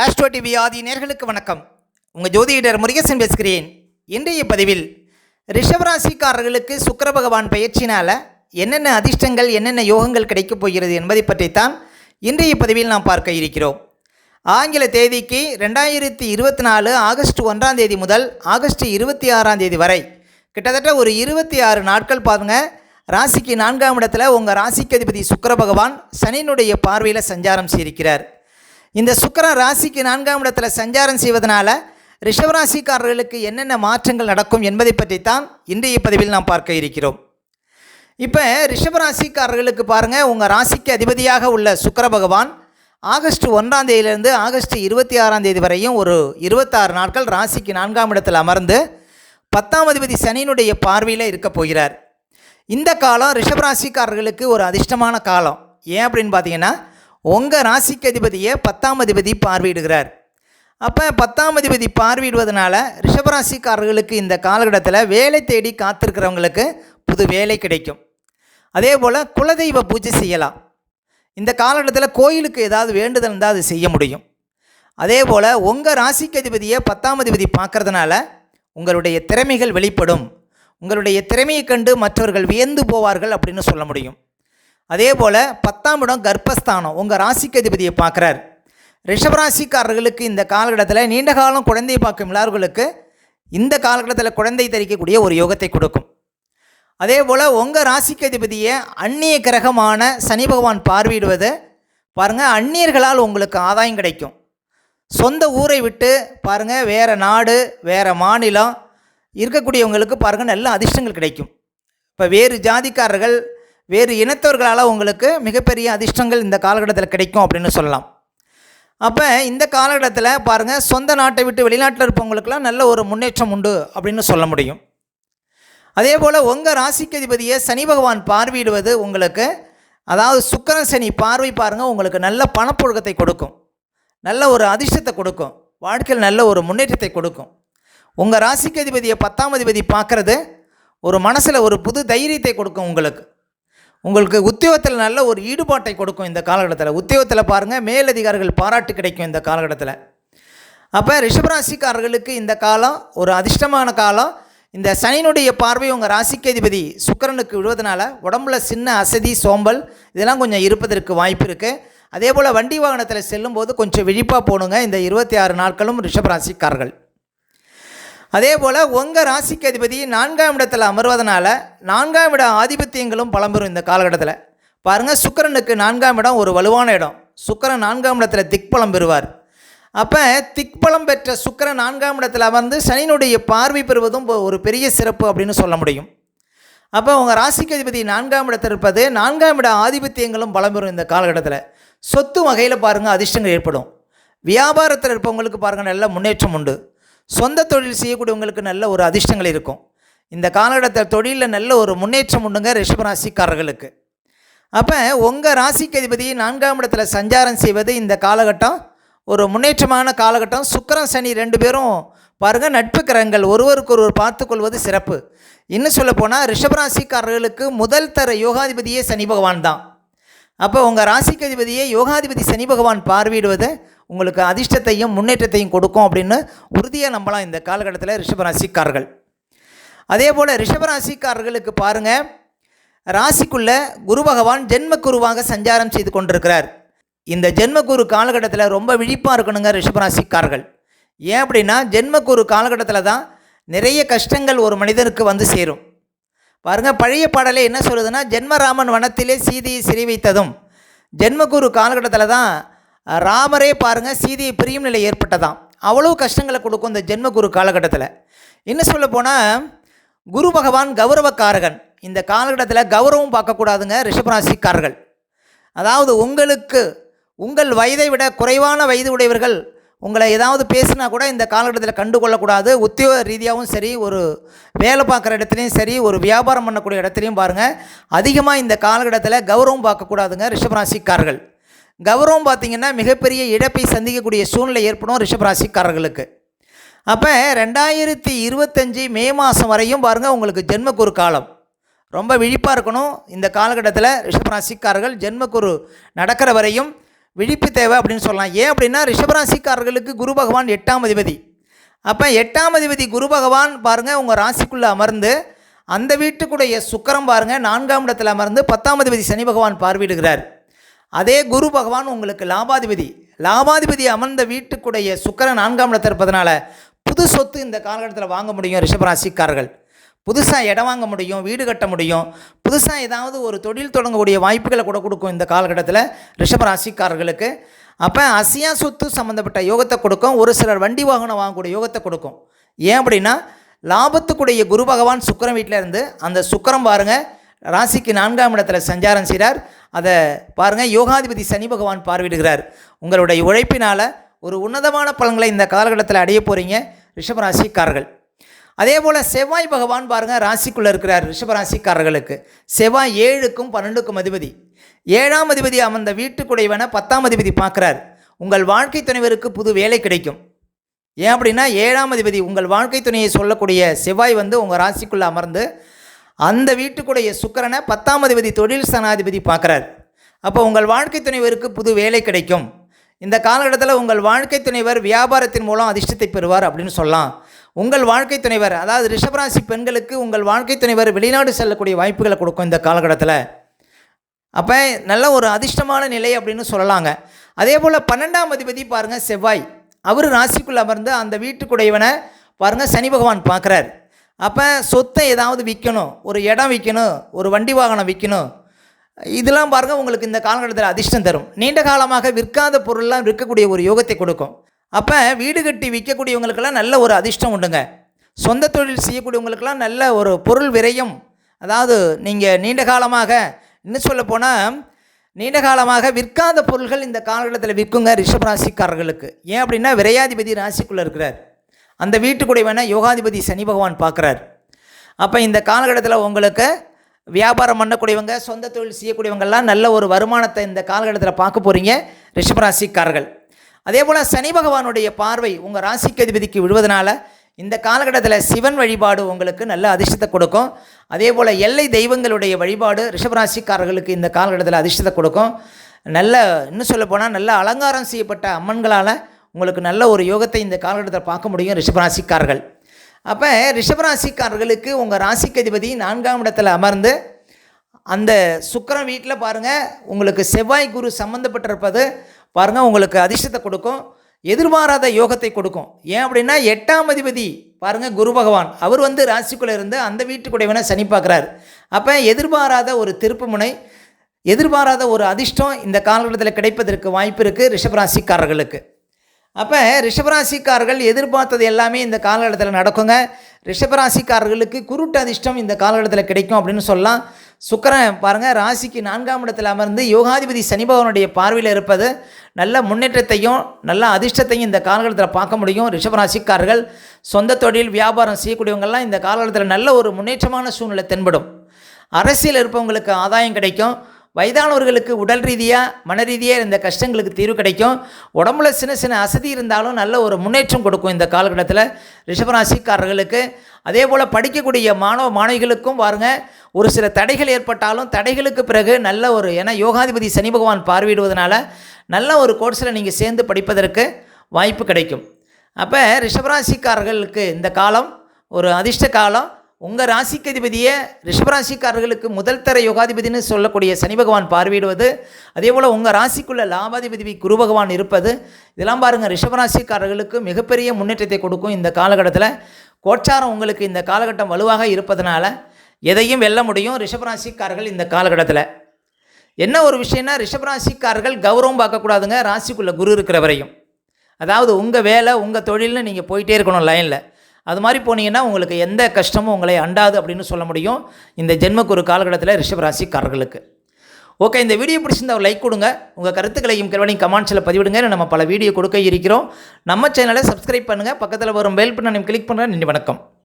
Astro TV ஆதி நேர்களுக்கு வணக்கம். உங்கள் ஜோதிடர் முருகேசன் பேசுகிறேன். இன்றைய பதிவில் ரிஷபராசிக்காரர்களுக்கு சுக்கர பகவான் பயிற்சினால் என்னென்ன அதிர்ஷ்டங்கள் என்னென்ன யோகங்கள் கிடைக்கப் போகிறது என்பதை பற்றித்தான் இன்றைய பதிவில் நாம் பார்க்க இருக்கிறோம். ஆங்கில தேதிக்கு ரெண்டாயிரத்தி இருபத்தி நாலு ஆகஸ்ட் ஒன்றாம் தேதி முதல் ஆகஸ்ட் இருபத்தி ஆறாம் தேதி வரை. கிட்டத்தட்ட ஒரு இருபத்தி ஆறு நாட்கள் பாருங்க. ராசிக்கு நான்காம் இடத்துல உங்கள் ராசிக்கு அதிபதி சுக்கர பகவான் சனியினுடைய பார்வையில் சஞ்சாரம் செய்திருக்கிறார். இந்த சுக்கரன் ராசிக்கு நான்காம் இடத்துல சஞ்சாரம் செய்வதனால ரிஷவராசிக்காரர்களுக்கு என்னென்ன மாற்றங்கள் நடக்கும் என்பதை பற்றித்தான் இன்றைய பதிவில் நாம் பார்க்க இருக்கிறோம். இப்போ ரிஷபராசிக்காரர்களுக்கு பாருங்கள் உங்கள் ராசிக்கு அதிபதியாக உள்ள சுக்கிர பகவான் ஆகஸ்ட் ஒன்றாம் தேதியிலிருந்து ஆகஸ்ட் இருபத்தி ஆறாம் தேதி வரையும் ஒரு இருபத்தாறு நாட்கள் ராசிக்கு நான்காம் இடத்தில் அமர்ந்து பத்தாம் அதிபதி சனியினுடைய பார்வையில் இருக்க போகிறார். இந்த காலம் ரிஷபராசிக்காரர்களுக்கு ஒரு அதிர்ஷ்டமான காலம். ஏன் அப்படின்னு பார்த்தீங்கன்னா உங்கள் ராசிக்கு அதிபதியை பத்தாம் அதிபதி பார்வையிடுகிறார். அப்போ பத்தாம் அதிபதி பார்வையிடுவதனால ரிஷபராசிக்காரர்களுக்கு இந்த காலகட்டத்தில் வேலை தேடி காத்திருக்கிறவங்களுக்கு புது வேலை கிடைக்கும். அதே போல் குலதெய்வ பூஜை செய்யலாம். இந்த காலகட்டத்தில் கோயிலுக்கு ஏதாவது வேண்டுதல் இருந்தால் அது செய்ய முடியும். அதே போல் உங்கள் ராசிக்கு அதிபதியை பத்தாம் அதிபதி பார்க்கறதுனால உங்களுடைய திறமைகள் வெளிப்படும். உங்களுடைய திறமையை கண்டு மற்றவர்கள் வியந்து போவார்கள் அப்படின்னு சொல்ல முடியும். அதே போல் பத்தாம் இடம் கர்ப்பஸ்தானம். உங்கள் ராசிக்கு அதிபதியை பார்க்குறார். ரிஷபராசிக்காரர்களுக்கு இந்த காலகட்டத்தில் நீண்ட காலம் குழந்தை பார்க்கும் எல்லார்களுக்கு இந்த காலகட்டத்தில் குழந்தை தரிக்கக்கூடிய ஒரு யோகத்தை கொடுக்கும். அதே போல் உங்கள் ராசிக்கு அதிபதியை அந்நிய கிரகமான சனி பகவான் பார்வையிடுவது பாருங்கள் அந்நியர்களால் உங்களுக்கு ஆதாயம் கிடைக்கும். சொந்த ஊரை விட்டு பாருங்கள் வேறு நாடு வேறு மாநிலம் இருக்கக்கூடியவங்களுக்கு பாருங்கள் நல்ல அதிர்ஷ்டங்கள் கிடைக்கும். இப்போ வேறு ஜாதிக்காரர்கள் வேறு இனத்தவர்களால் உங்களுக்கு மிகப்பெரிய அதிர்ஷ்டங்கள் இந்த காலகட்டத்தில் கிடைக்கும் அப்படின்னு சொல்லலாம். அப்போ இந்த காலகட்டத்தில் பாருங்கள் சொந்த நாட்டை விட்டு வெளிநாட்டில் இருப்பவங்களுக்கெல்லாம் நல்ல ஒரு முன்னேற்றம் உண்டு அப்படின்னு சொல்ல முடியும். அதே போல் உங்கள் ராசிக்கு அதிபதியை சனி பகவான் பார்வையிடுவது உங்களுக்கு அதாவது சுக்கரன் சனி பார்வை பாருங்கள் உங்களுக்கு நல்ல பணப்புழக்கத்தை கொடுக்கும். நல்ல ஒரு அதிர்ஷ்டத்தை கொடுக்கும். வாழ்க்கையில் நல்ல ஒரு முன்னேற்றத்தை கொடுக்கும். உங்கள் ராசிக்கு அதிபதியை பத்தாம் அதிபதி பார்க்குறது ஒரு மனசில் ஒரு புது தைரியத்தை கொடுக்கும் உங்களுக்கு. உங்களுக்கு உத்தியோகத்தில் நல்ல ஒரு ஈடுபாட்டை கொடுக்கும் இந்த காலகட்டத்தில். உத்தியோகத்தில் பாருங்கள் மேலதிகாரிகள் பாராட்டு கிடைக்கும் இந்த காலகட்டத்தில். அப்போ ரிஷபராசிக்காரர்களுக்கு இந்த காலம் ஒரு அதிர்ஷ்டமான காலம். இந்த சனியினுடைய பார்வை உங்கள் ராசிக்கு அதிபதி சுக்கிரனுக்கு விழுவதனால உடம்புல சின்ன அசதி சோம்பல் இதெல்லாம் கொஞ்சம் இருப்பதற்கு வாய்ப்பு இருக்குது அதே போல் வண்டி வாகனத்தில் செல்லும்போது கொஞ்சம் விழிப்பாக போகணுங்க இந்த இருபத்தி ஆறு நாட்களும் ரிஷபராசிக்காரர்கள். அதே போல் உங்கள் ராசிக்கு அதிபதி நான்காம் இடத்தில் அமர்வதனால நான்காம் இட ஆதிபத்தியங்களும் பலம்பெறும் இந்த காலகட்டத்தில். பாருங்கள் சுக்கிரனுக்கு நான்காம் இடம் ஒரு வலுவான இடம். சுக்கரன் நான்காம் இடத்துல திக்பலம் பெறுவார். அப்போ திக்பலம் பெற்ற சுக்கரன் நான்காம் இடத்தில் அமர்ந்து சனியினுடைய பார்வை பெறுவதும் ஒரு பெரிய சிறப்பு அப்படின்னு சொல்ல முடியும். அப்போ உங்கள் ராசிக்கு அதிபதி நான்காம் இடத்தில் இருப்பது நான்காம் இட ஆதிபத்தியங்களும் பலம் பெறும் இந்த காலகட்டத்தில். சொத்து வகையில் பாருங்கள் அதிர்ஷ்டங்கள் ஏற்படும். வியாபாரத்தில் இருப்பவங்களுக்கு பாருங்கள் நல்ல முன்னேற்றம் உண்டு. சொந்த தொழில் செய்யக்கூடியவங்களுக்கு நல்ல ஒரு அதிர்ஷ்டங்கள் இருக்கும். இந்த காலகட்டத்தில் தொழிலில் நல்ல ஒரு முன்னேற்றம் உண்டுங்க ரிஷபராசிக்காரர்களுக்கு அப்போ உங்கள் ராசிக்கு அதிபதி நான்காம் இடத்துல சஞ்சாரம் செய்வது இந்த காலகட்டம் ஒரு முன்னேற்றமான காலகட்டம். சுக்கரம் சனி ரெண்டு பேரும் பாருங்கள் நட்பு கிரகங்கள் ஒருவருக்கு ஒருவர் பார்த்துக்கொள்வது சிறப்பு. இன்னும் சொல்ல போனால் ரிஷபராசிக்காரர்களுக்கு முதல் தர யோகாதிபதியே சனி பகவான் தான். அப்போ உங்கள் ராசிக்கு அதிபதியே யோகாதிபதி சனி பகவான் பார்வையிடுவது உங்களுக்கு அதிர்ஷ்டத்தையும் முன்னேற்றத்தையும் கொடுக்கும் அப்படின்னு உறுதியாக நம்பலாம் இந்த காலகட்டத்தில் ரிஷபராசிக்காரர்கள். அதே போல் ரிஷபராசிக்காரர்களுக்கு பாருங்கள் ராசிக்குள்ளே குரு பகவான் ஜென்மக்குருவாக சஞ்சாரம் செய்து கொண்டிருக்கிறார். இந்த ஜென்மக்குரு காலகட்டத்தில் ரொம்ப விழிப்பாக இருக்கணுங்க ரிஷபராசிக்காரர்கள். ஏன் அப்படின்னா ஜென்மக்குரு காலகட்டத்தில் தான் நிறைய கஷ்டங்கள் ஒரு மனிதனுக்கு வந்து சேரும். பாருங்கள் பழைய பாடலே என்ன சொல்லுதுன்னா ஜென்மராமன் வனத்திலே சீதையை சிறை வைத்ததும். ஜென்மக்குரு காலகட்டத்தில் தான் ராமரே பாருங்கள் சீதையை பிரியும் நிலை ஏற்பட்டதாம். அவ்வளோ கஷ்டங்களை கொடுக்கும் இந்த ஜென்மகுரு காலகட்டத்தில். இன்னும் சொல்ல போனால் குரு பகவான் கௌரவக்காரகன். இந்த காலகட்டத்தில் கௌரவம் பார்க்கக்கூடாதுங்க ரிஷபராசிக்காரர்கள். அதாவது உங்களுக்கு உங்கள் வயதை விட குறைவான வயது உடையவர்கள் உங்களை ஏதாவது பேசினா கூட இந்த காலகட்டத்தில் கண்டுகொள்ளக்கூடாது. உத்தியோக ரீதியாகவும் சரி ஒரு வேலை பார்க்குற இடத்துலையும் சரி ஒரு வியாபாரம் பண்ணக்கூடிய இடத்துலையும் பாருங்கள் அதிகமாக இந்த காலகட்டத்தில் கௌரவம் பார்க்கக்கூடாதுங்க ரிஷபராசிக்காரர்கள். கௌரவம் பார்த்திங்கன்னா மிகப்பெரிய இழப்பை சந்திக்கக்கூடிய சூழ்நிலை ஏற்படும் ரிஷபராசிக்காரர்களுக்கு. அப்போ ரெண்டாயிரத்தி இருபத்தஞ்சி மே மாதம் வரையும் பாருங்கள் உங்களுக்கு ஜென்மக்குரு காலம். ரொம்ப விழிப்பாக இருக்கணும். இந்த காலகட்டத்தில் ரிஷபராசிக்காரர்கள் ஜென்மக்குரு நடக்கிற வரையும் விழிப்பு தேவை அப்படின்னு சொல்லலாம். ஏன் அப்படின்னா ரிஷபராசிக்காரர்களுக்கு குரு பகவான் எட்டாம் அதிபதி. அப்போ எட்டாம் அதிபதி குரு பகவான் பாருங்கள் உங்கள் ராசிக்குள்ளே அமர்ந்து அந்த வீட்டுக்குடைய சுக்கரம் பாருங்கள் நான்காம் இடத்தில் அமர்ந்து பத்தாம் அதிபதி சனி பகவான் பார்வையிடுகிறார். அதே குரு பகவான் உங்களுக்கு லாபாதிபதி. லாபாதிபதி அமர்ந்த வீட்டுக்குடைய சுக்கரன் நான்காம் இடத்தில் இருப்பதனால புது சொத்து இந்த காலகட்டத்தில் வாங்க முடியும் ரிஷபராசிக்காரர்கள். புதுசாக இடம் வாங்க முடியும் வீடு கட்ட முடியும். புதுசாக ஏதாவது ஒரு தொழில் தொடங்கக்கூடிய வாய்ப்புகளை கூட கொடுக்கும் இந்த காலகட்டத்தில் ரிஷபராசிக்காரர்களுக்கு. அப்போ அசியா சொத்து சம்மந்தப்பட்ட யோகத்தை கொடுக்கும். ஒரு சிலர் வண்டி வாகனம் வாங்கக்கூடிய யோகத்தை கொடுக்கும். ஏன் அப்படின்னா லாபத்துக்குடைய குரு பகவான் சுக்கரம் வீட்டில் இருந்து அந்த சுக்கரம் பாருங்கள் ராசிக்கு நான்காம் இடத்துல சஞ்சாரம் செய்கிறார். அதை பாருங்கள் யோகாதிபதி சனி பகவான் பார்வையிடுகிறார். உங்களுடைய உழைப்பினால் ஒரு உன்னதமான பலன்களை இந்த காலகட்டத்தில் அடைய போகிறீங்க ரிஷபராசிக்காரர்கள். அதே போல் செவ்வாய் பகவான் பாருங்கள் ராசிக்குள்ளே இருக்கிறார் ரிஷபராசிக்காரர்களுக்கு. செவ்வாய் ஏழுக்கும் பன்னெண்டுக்கும் அதிபதி. ஏழாம் அதிபதி அமர்ந்த வீட்டுக்குடையவனை பத்தாம் அதிபதி பார்க்குறார். உங்கள் வாழ்க்கை துணைவருக்கு புது வேலை கிடைக்கும். ஏன் அப்படின்னா ஏழாம் அதிபதி உங்கள் வாழ்க்கை துணையை சொல்லக்கூடிய செவ்வாய் வந்து உங்கள் ராசிக்குள்ளே அமர்ந்து அந்த வீட்டுக்குடைய சுக்கரனை பத்தாம் அதிபதி தொழில் சனாதிபதி பார்க்குறார். அப்போ உங்கள் வாழ்க்கை துணைவருக்கு புது வேலை கிடைக்கும். இந்த காலகட்டத்தில் உங்கள் வாழ்க்கை துணைவர் வியாபாரத்தின் மூலம் அதிர்ஷ்டத்தை பெறுவார் அப்படின்னு சொல்லலாம். உங்கள் வாழ்க்கை துணைவர் அதாவது ரிஷபராசி பெண்களுக்கு உங்கள் வாழ்க்கை துணைவர் வெளிநாடு செல்லக்கூடிய வாய்ப்புகளை கொடுக்கும் இந்த காலகட்டத்தில். அப்போ நல்ல ஒரு அதிர்ஷ்டமான நிலை அப்படின்னு சொல்லலாங்க. அதே போல் பன்னெண்டாம் அதிபதி பாருங்கள் செவ்வாய். அவர் ராசிக்குள்ளே அமர்ந்து அந்த வீட்டுக்குடையவனை பாருங்கள் சனி பகவான் பார்க்குறாரு. அப்போ சொத்தை ஏதாவது விற்கணும் ஒரு இடம் விற்கணும் ஒரு வண்டி வாகனம் விற்கணும் இதெல்லாம் பாருங்கள் உங்களுக்கு இந்த காலகட்டத்தில் அதிர்ஷ்டம் தரும். நீண்ட காலமாக விற்காத பொருள்லாம் விற்கக்கூடிய ஒரு யோகத்தை கொடுக்கும். அப்போ வீடு கட்டி விற்கக்கூடியவங்களுக்கெல்லாம் நல்ல ஒரு அதிர்ஷ்டம் உண்டுங்க. சொந்த தொழில் செய்யக்கூடியவங்களுக்கெல்லாம் நல்ல ஒரு பொருள் விரயம். அதாவது நீங்கள் நீண்ட காலமாக இன்னும் சொல்ல போனால் நீண்ட காலமாக விற்காத பொருள்கள் இந்த காலகட்டத்தில் விற்குங்க ரிஷபராசிக்காரர்களுக்கு ஏன் அப்படின்னா விரையாதிபதி ராசிக்குள்ளே இருக்கிறார். அந்த வீட்டுக்குடையவனை யோகாதிபதி சனி பகவான் பார்க்குறார். அப்போ இந்த காலகட்டத்தில் உங்களுக்கு வியாபாரம் பண்ணக்கூடியவங்க சொந்த தொழில் செய்யக்கூடியவங்கெல்லாம் நல்ல ஒரு வருமானத்தை இந்த காலகட்டத்தில் பார்க்க போகிறீங்க ரிஷபராசிக்காரர்கள். அதே போல் சனி பகவானுடைய பார்வை உங்கள் ராசிக்கு அதிபதிக்கு விழுவதனால இந்த காலகட்டத்தில் சிவன் வழிபாடு உங்களுக்கு நல்ல அதிர்ஷ்டத்தை கொடுக்கும். அதே போல் எல்லை தெய்வங்களுடைய வழிபாடு ரிஷபராசிக்காரர்களுக்கு இந்த காலகட்டத்தில் அதிர்ஷ்டத்தை கொடுக்கும். நல்ல இன்னும் சொல்ல போனால் நல்ல அலங்காரம் செய்யப்பட்ட அம்மன்களால் உங்களுக்கு நல்ல ஒரு யோகத்தை இந்த காலகட்டத்தில் பார்க்க முடியும் ரிஷபராசிக்காரர்கள். அப்போ ரிஷபராசிக்காரர்களுக்கு உங்கள் ராசிக்கு அதிபதி நான்காம் இடத்துல அமர்ந்து அந்த சுக்கரன் வீட்டில் பாருங்கள் உங்களுக்கு செவ்வாய் குரு சம்மந்தப்பட்டிருப்பது பாருங்கள் உங்களுக்கு அதிர்ஷ்டத்தை கொடுக்கும் எதிர்பாராத யோகத்தை கொடுக்கும். ஏன் அப்படின்னா எட்டாம் அதிபதி பாருங்கள் குரு பகவான். அவர் வந்து ராசிக்குள்ளே இருந்து அந்த வீட்டுக்குடையவனை சனி பார்க்குறாரு. அப்போ எதிர்பாராத ஒரு திருப்பு முனை எதிர்பாராத ஒரு அதிர்ஷ்டம் இந்த காலகட்டத்தில் கிடைப்பதற்கு வாய்ப்பு இருக்குது ரிஷபராசிக்காரர்களுக்கு. அப்போ ரிஷபராசிக்காரர்கள் எதிர்பார்த்தது எல்லாமே இந்த காலகட்டத்தில் நடக்குங்க. ரிஷபராசிக்காரர்களுக்கு குருட்டு அதிர்ஷ்டம் இந்த காலகட்டத்தில் கிடைக்கும் அப்படின்னு சொல்லலாம். சுக்கரன் பாருங்கள் ராசிக்கு நான்காம் இடத்தில் அமர்ந்து யோகாதிபதி சனி பகவானுடைய பார்வையில் இருப்பது நல்ல முன்னேற்றத்தையும் நல்ல அதிர்ஷ்டத்தையும் இந்த காலகட்டத்தில் பார்க்க முடியும். ரிஷபராசிக்காரர்கள் சொந்த தொழில் வியாபாரம் செய்யக்கூடியவங்கெல்லாம் இந்த காலகட்டத்தில் நல்ல ஒரு முன்னேற்றமான சூழ்நிலை தென்படும். அரசியல் இருப்பவங்களுக்கு ஆதாயம் கிடைக்கும். வயதானவர்களுக்கு உடல் ரீதியாக மன ரீதியாக இந்த கஷ்டங்களுக்கு தீர்வு கிடைக்கும். உடம்புல சின்ன சின்ன அசதி இருந்தாலும் நல்ல ஒரு முன்னேற்றம் கொடுக்கும் இந்த காலகட்டத்தில் ரிஷபராசிக்காரர்களுக்கு. அதே போல் படிக்கக்கூடிய மாணவ மாணவிகளுக்கும் பாருங்க ஒரு சில தடைகள் ஏற்பட்டாலும் தடைகளுக்கு பிறகு நல்ல ஒரு ஏன்னா யோகாதிபதி சனி பகவான் பார்வையிடுவதனால நல்ல ஒரு கோர்ஸில் நீங்கள் சேர்ந்து படிப்பதற்கு வாய்ப்பு கிடைக்கும். அப்போ ரிஷபராசிக்காரர்களுக்கு இந்த காலம் ஒரு அதிர்ஷ்ட காலம். உங்கள் ராசிக்கு அதிபதியை ரிஷபராசிக்காரர்களுக்கு முதல் தர யோகாதிபதினு சொல்லக்கூடிய சனி பகவான் பார்வையிடுவது அதே போல் உங்கள் ராசிக்குள்ள லாபாதிபதி குரு பகவான் இருப்பது இதெல்லாம் பாருங்கள் ரிஷபராசிக்காரர்களுக்கு மிகப்பெரிய முன்னேற்றத்தை கொடுக்கும் இந்த காலகட்டத்தில். கோச்சாரம் உங்களுக்கு இந்த காலகட்டம் வலுவாக இருப்பதனால எதையும் வெல்ல முடியும் ரிஷபராசிக்காரர்கள் இந்த காலகட்டத்தில். என்ன ஒரு விஷயம்னா ரிஷபராசிக்காரர்கள் கௌரவம் பார்க்கக்கூடாதுங்க ராசிக்குள்ளே குரு இருக்கிற வரையும். அதாவது உங்கள் வேலை உங்கள் தொழில்னு நீங்கள் போயிட்டே இருக்கணும் லைனில் அது மாதிரி போனீங்கன்னா உங்களுக்கு எந்த கஷ்டமும் உங்களை அண்டாது அப்படின்னு சொல்ல முடியும். இந்த ஜென்மக்குரு காலகட்டத்தில் ரிஷபராசிக்காரர்களுக்கு. ஓகே இந்த வீடியோ பிடிச்சிருந்தா ஒரு லைக் கொடுங்க. உங்கள் கருத்துக்களையும் கேள்வனையும் கமெண்ட்ஸில் பதிவிடுங்க. நம்ம பல வீடியோ கொடுக்க இருக்கிறோம். நம்ம சேனலை சப்ஸ்கிரைப் பண்ணுங்கள் பக்கத்தில் வரும் பெல் பண்ணி கிளிக் பண்ணுறேன் நன்றி வணக்கம்.